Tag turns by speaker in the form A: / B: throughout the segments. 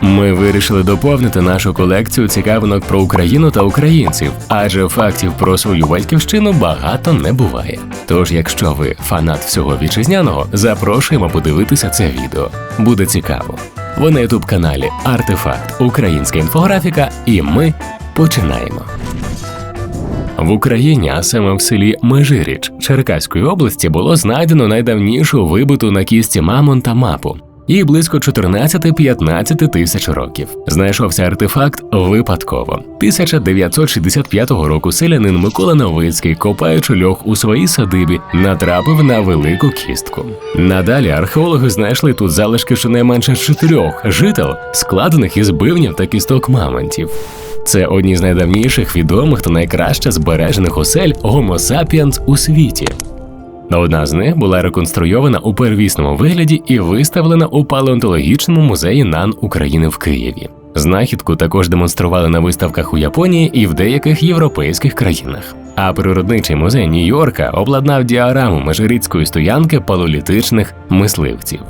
A: Ми вирішили доповнити нашу колекцію цікавинок про Україну та українців, адже фактів про свою батьківщину багато не буває. Тож, якщо ви фанат всього вітчизняного, запрошуємо подивитися це відео. Буде цікаво. Ви на ютуб каналі Артефакт Українська інфографіка, і ми починаємо. В Україні, а саме в селі Межиріч Черкаської області, було знайдено найдавнішу вибиту на кісті мамонта мапу. Їй близько 14-15 тисяч років. Знайшовся артефакт випадково. 1965 року селянин Микола Новицький, копаючи льох у своїй садибі, натрапив на велику кістку. Надалі археологи знайшли тут залишки щонайменше чотирьох жител, складених із бивнів та кісток мамонтів. Це одні з найдавніших відомих та найкраще збережених осель Homo sapiens у світі. Одна з них була реконструйована у первісному вигляді і виставлена у палеонтологічному музеї НАН України в Києві. Знахідку також демонстрували на виставках у Японії і в деяких європейських країнах. А природничий музей Нью-Йорка обладнав діараму межирідської стоянки палеолітичних мисливців.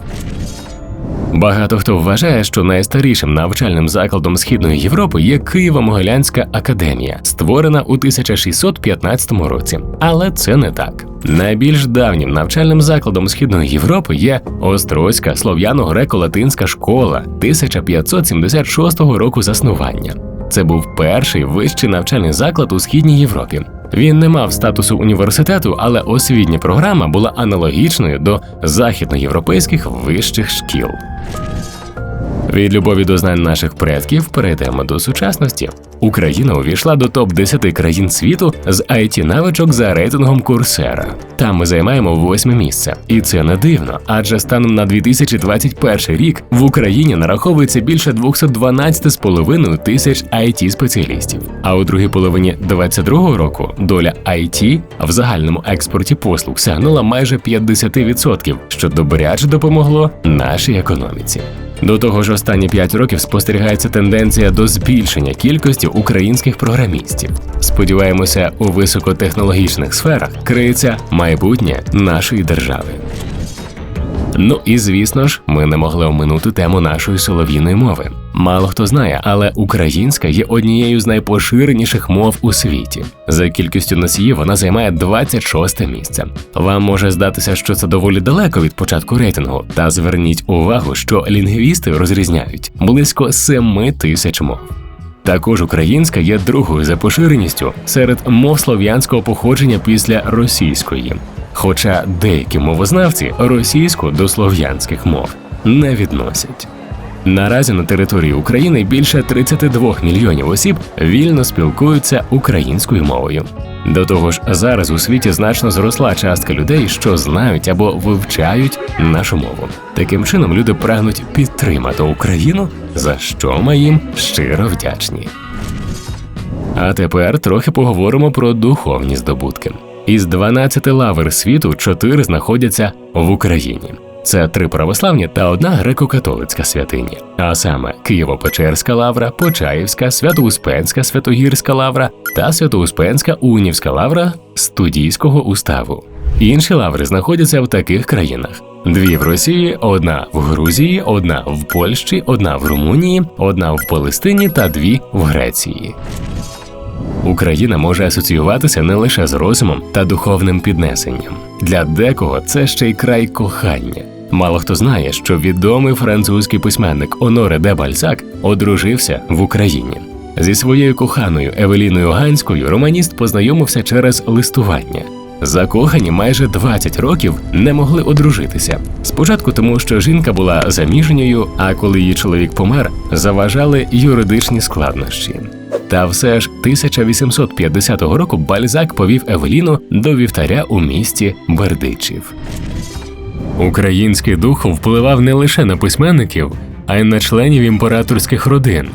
A: Багато хто вважає, що найстарішим навчальним закладом Східної Європи є Києво-Могилянська академія, створена у 1615 році. Але це не так. Найбільш давнім навчальним закладом Східної Європи є Острозька слов'яно-греко-латинська школа 1576 року заснування. Це був перший вищий навчальний заклад у східній Європі. Він не мав статусу університету, але освітня програма була аналогічною до західноєвропейських вищих шкіл. Від любові до знань наших предків перейдемо до сучасності. Україна увійшла до топ 10 країн світу з it навичок за рейтингом Курсера. Там ми займаємо восьме місце, і це не дивно, адже станом на 2021 рік в Україні нараховується більше 212,5 тисяч it спеціалістів. А у другій половині 2022 року доля IT в загальному експорті послуг сягнула майже 50%, що добряче допомогло нашій економіці. До того ж, останні 5 років спостерігається тенденція до збільшення кількості українських програмістів. Сподіваємося, у високотехнологічних сферах криється майбутнє нашої держави. Ну і звісно ж, ми не могли оминути тему нашої солов'їної мови. Мало хто знає, але українська є однією з найпоширеніших мов у світі. За кількістю носіїв вона займає 26 місце. Вам може здатися, що це доволі далеко від початку рейтингу, та зверніть увагу, що лінгвісти розрізняють близько 7 тисяч мов. Також українська є другою за поширеністю серед мов слов'янського походження після російської. Хоча деякі мовознавці російську до слов'янських мов не відносять. Наразі на території України більше 32 мільйонів осіб вільно спілкуються українською мовою. До того ж, зараз у світі значно зросла частка людей, що знають або вивчають нашу мову. Таким чином люди прагнуть підтримати Україну, за що ми їм щиро вдячні. А тепер трохи поговоримо про духовні здобутки. Із 12 лавр світу 4 знаходяться в Україні. Це три православні та одна греко-католицька святиня, а саме Києво-Печерська лавра, Почаївська, Свято-Успенська Святогірська лавра та Свято-Успенська Унівська лавра студійського уставу. Інші лаври знаходяться в таких країнах: дві в Росії, одна в Грузії, одна в Польщі, одна в Румунії, одна в Палестині та дві в Греції. Україна може асоціюватися не лише з розумом та духовним піднесенням. Для декого це ще й край кохання. Мало хто знає, що відомий французький письменник Оноре де Бальзак одружився в Україні. Зі своєю коханою Евеліною Ганською романіст познайомився через листування. Закохані майже 20 років не могли одружитися. Спочатку тому, що жінка була заміжньою, а коли її чоловік помер, заважали юридичні складнощі. Та все ж 1850 року Бальзак повів Евеліну до вівтаря у місті Бердичів. Український дух впливав не лише на письменників, а й на членів імператорських родин.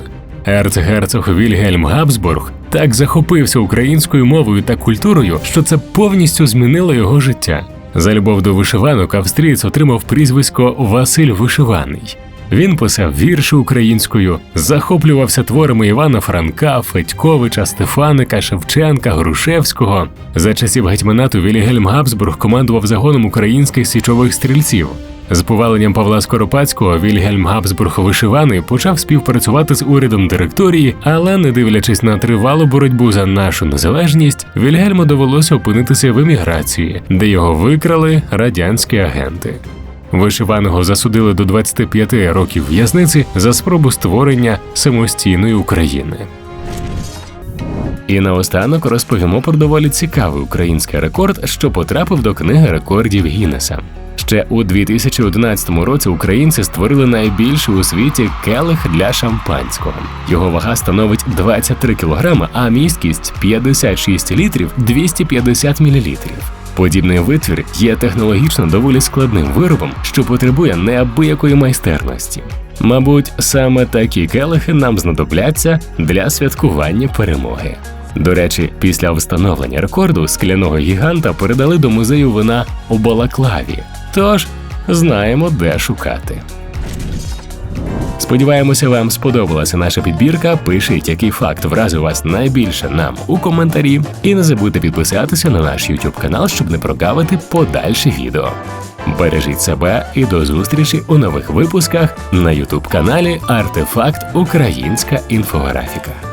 A: Ерцгерцог Вільгельм Габсбург так захопився українською мовою та культурою, що це повністю змінило його життя. За любов до вишиванок австрієць отримав прізвисько Василь Вишиваний. Він писав вірші українською, захоплювався творами Івана Франка, Федьковича, Стефаника, Шевченка, Грушевського. За часів гетьманату Вільгельм Габсбург командував загоном українських січових стрільців. З поваленням Павла Скоропадського Вільгельм Габсбург вишиваний почав співпрацювати з урядом директорії, але не дивлячись на тривалу боротьбу за нашу незалежність, Вільгельму довелося опинитися в еміграції, де його викрали радянські агенти. Вишиваного засудили до 25 років в'язниці за спробу створення самостійної України. І наостанок розповімо про доволі цікавий український рекорд, що потрапив до книги рекордів Гіннеса. Ще у 2011 році українці створили найбільший у світі келих для шампанського. Його вага становить 23 кг, а місткість 56 літрів 250 мл. Подібний витвір є технологічно доволі складним виробом, що потребує неабиякої майстерності. Мабуть, саме такі келихи нам знадобляться для святкування перемоги. До речі, після встановлення рекорду скляного гіганта передали до музею вина у Балаклаві. Тож знаємо, де шукати. Сподіваємося, вам сподобалася наша підбірка. Пишіть, який факт вразив вас найбільше нам у коментарі. І не забудьте підписатися на наш YouTube канал, щоб не прогавити подальші відео. Бережіть себе і до зустрічі у нових випусках на YouTube каналі Артефакт Українська інфографіка.